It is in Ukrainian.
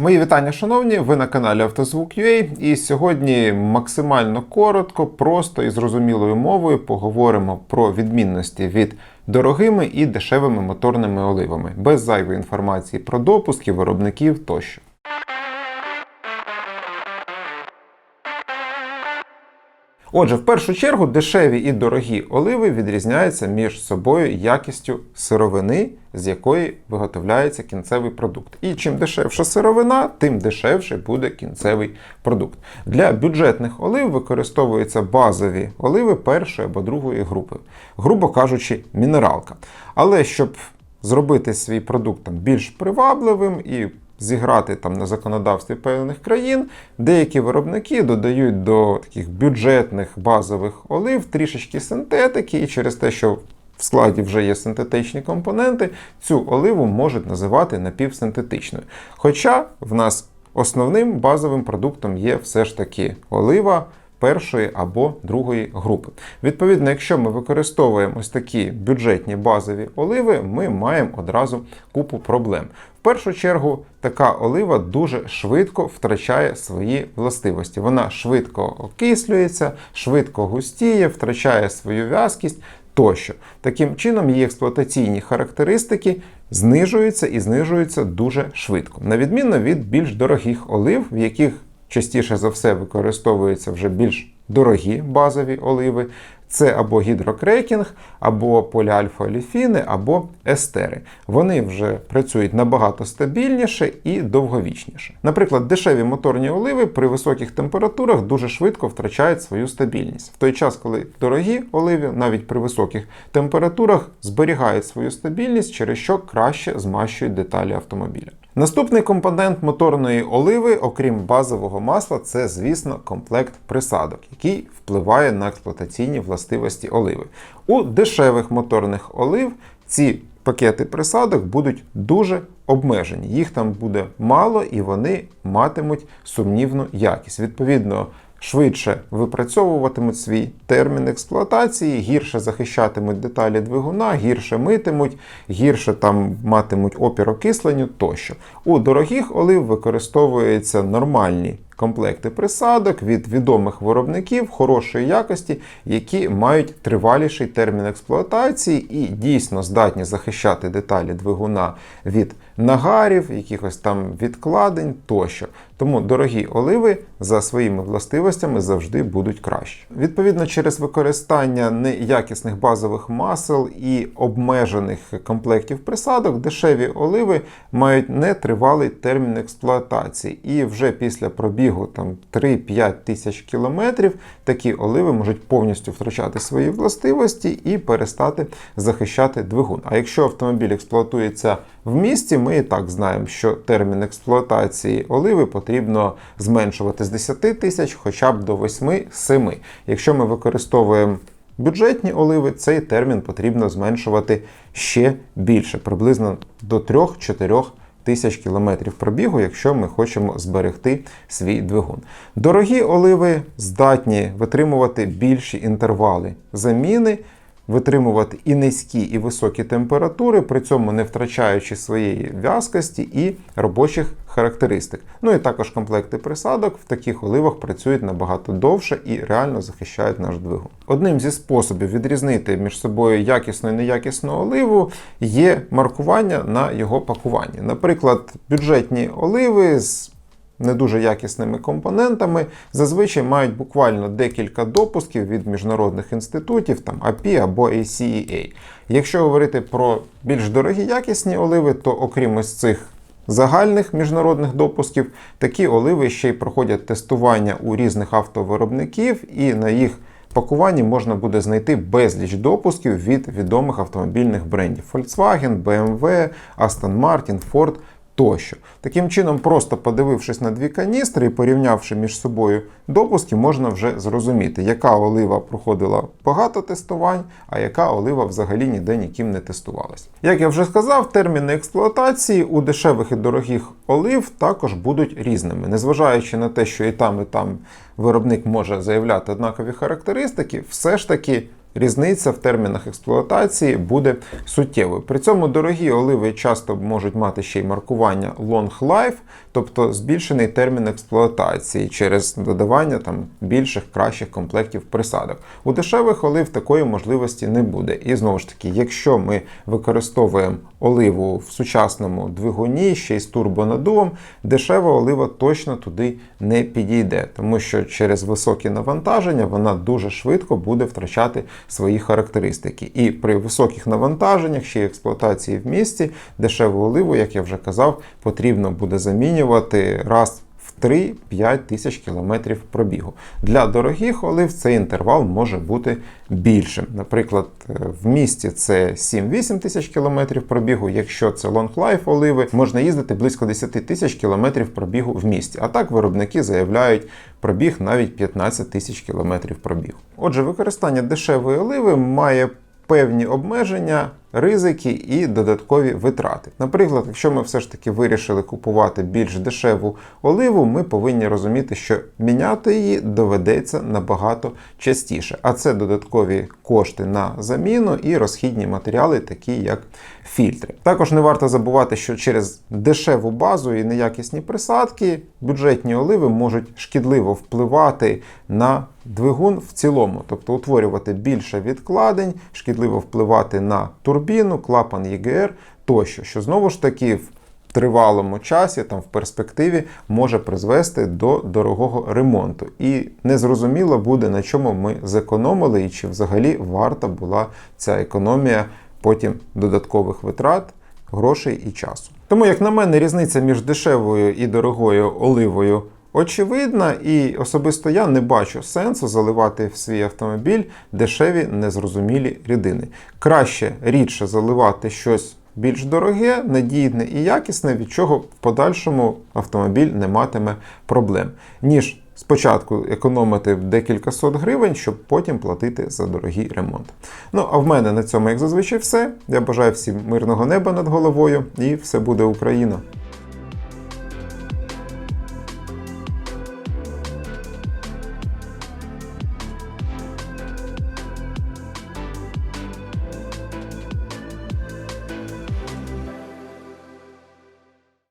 Мої вітання, шановні. Ви на каналі Автозвук.ua і сьогодні максимально коротко, просто і зрозумілою мовою поговоримо про відмінності від дорогими і дешевими моторними оливами, без зайвої інформації про допуски, виробників тощо. Отже, в першу чергу дешеві і дорогі оливи відрізняються між собою якістю сировини, з якої виготовляється кінцевий продукт. І чим дешевша сировина, тим дешевше буде кінцевий продукт. Для бюджетних олив використовуються базові оливи першої або другої групи, грубо кажучи, мінералка. Але щоб зробити свій продукт більш привабливим і зіграти там на законодавстві певних країн, деякі виробники додають до таких бюджетних базових олив трішечки синтетики, і через те, що в складі вже є синтетичні компоненти, цю оливу можуть називати напівсинтетичною. Хоча в нас основним базовим продуктом є все ж таки олива першої або другої групи. Відповідно, якщо ми використовуємо ось такі бюджетні базові оливи, ми маємо одразу купу проблем. В першу чергу, така олива дуже швидко втрачає свої властивості. Вона швидко окислюється, швидко густіє, втрачає свою в'язкість тощо. Таким чином, її експлуатаційні характеристики знижуються і знижуються дуже швидко, на відміну від більш дорогих олив, в яких частіше за все використовуються вже більш дорогі базові оливи. Це або гідрокрекінг, або поліальфа-оліфіни, або естери. Вони вже працюють набагато стабільніше і довговічніше. Наприклад, дешеві моторні оливи при високих температурах дуже швидко втрачають свою стабільність. В той час, коли дорогі оливи, навіть при високих температурах, зберігають свою стабільність, через що краще змащують деталі автомобіля. Наступний компонент моторної оливи, окрім базового масла, це, звісно, комплект присадок, який впливає на експлуатаційні властивості оливи. У дешевих моторних олив ці пакети присадок будуть дуже обмежені. Їх там буде мало і вони матимуть сумнівну якість. Відповідно, швидше випрацьовуватимуть свій термін експлуатації, гірше захищатимуть деталі двигуна, гірше митимуть, гірше там матимуть опір окисленню тощо. У дорогих олив використовуються нормальні комплекти присадок від відомих виробників хорошої якості, які мають триваліший термін експлуатації і дійсно здатні захищати деталі двигуна від нагарів, якихось там відкладень тощо. Тому дорогі оливи за своїми властивостями завжди будуть краще. Відповідно, через використання неякісних базових масел і обмежених комплектів присадок, дешеві оливи мають нетривалий термін експлуатації. І вже після пробігу там 3-5 тисяч кілометрів такі оливи можуть повністю втрачати свої властивості і перестати захищати двигун. А якщо автомобіль експлуатується в місті, ми і так знаємо, що термін експлуатації оливи потрібно зменшувати з 10 тисяч хоча б до 8-7. Якщо ми використовуємо бюджетні оливи, цей термін потрібно зменшувати ще більше, приблизно до 3-4 тисяч кілометрів пробігу, якщо ми хочемо зберегти свій двигун. Дорогі оливи здатні витримувати більші інтервали заміни витримувати і низькі, і високі температури, при цьому не втрачаючи своєї в'язкості і робочих характеристик. Ну і також комплекти присадок в таких оливах працюють набагато довше і реально захищають наш двигун. Одним зі способів відрізнити між собою якісну і неякісну оливу є маркування на його пакуванні. Наприклад, бюджетні оливи з не дуже якісними компонентами, зазвичай мають буквально декілька допусків від міжнародних інститутів, там API або ACEA. Якщо говорити про більш дорогі якісні оливи, то окрім ось цих загальних міжнародних допусків, такі оливи ще й проходять тестування у різних автовиробників і на їх пакуванні можна буде знайти безліч допусків від відомих автомобільних брендів. Volkswagen, BMW, Aston Martin, Ford тощо. Таким чином, просто подивившись на дві каністри і порівнявши між собою допуски, можна вже зрозуміти, яка олива проходила багато тестувань, а яка олива взагалі ніде ніким не тестувалась. Як я вже сказав, терміни експлуатації у дешевих і дорогих олив також будуть різними, незважаючи на те, що і там, і там виробник може заявляти однакові характеристики, все ж таки різниця в термінах експлуатації буде суттєвою. При цьому дорогі оливи часто можуть мати ще й маркування long life, тобто збільшений термін експлуатації через додавання там більших кращих комплектів присадок. У дешевих олив такої можливості не буде. І знову ж таки, якщо ми використовуємо оливу в сучасному двигуні, ще й з турбонадувом, дешева олива точно туди не підійде, тому що через високі навантаження вона дуже швидко буде втрачати свої характеристики. І при високих навантаженнях, ще й експлуатації в місті, дешеву оливу, як я вже казав, потрібно буде замінювати раз. В 3-5 тисяч кілометрів пробігу. Для дорогих олив цей інтервал може бути більшим. Наприклад, е, в місті це 7-8 тисяч кілометрів пробігу. Якщо це life оливи, можна їздити близько 10 тисяч кілометрів пробігу в місті. А так виробники заявляють пробіг навіть 15 тисяч кілометрів пробігу. Отже, використання дешевої оливи має певні обмеження, ризики і додаткові витрати. Наприклад, якщо ми все ж таки вирішили купувати більш дешеву оливу, ми повинні розуміти, що міняти її доведеться набагато частіше. А це додаткові кошти на заміну і розхідні матеріали, такі як фільтри. Також не варто забувати, що через дешеву базу і неякісні присадки бюджетні оливи можуть шкідливо впливати на двигун в цілому, тобто утворювати більше відкладень, шкідливо впливати на турбіну, клапан ЄГР тощо, що знову ж таки в тривалому часі, там в перспективі, може призвести до дорогого ремонту. І незрозуміло буде, на чому ми зекономили, і чи взагалі варта була ця економія потім додаткових витрат, грошей і часу. Тому, як на мене, різниця між дешевою і дорогою оливою очевидна, і особисто я не бачу сенсу заливати в свій автомобіль дешеві незрозумілі рідини. Краще рідше заливати щось більш дороге, надійне і якісне, від чого в подальшому автомобіль не матиме проблем, ніж спочатку економити декілька сот гривень, щоб потім платити за дорогий ремонт. Ну а в мене на цьому, як зазвичай, все. Я бажаю всім мирного неба над головою, і все буде Україна!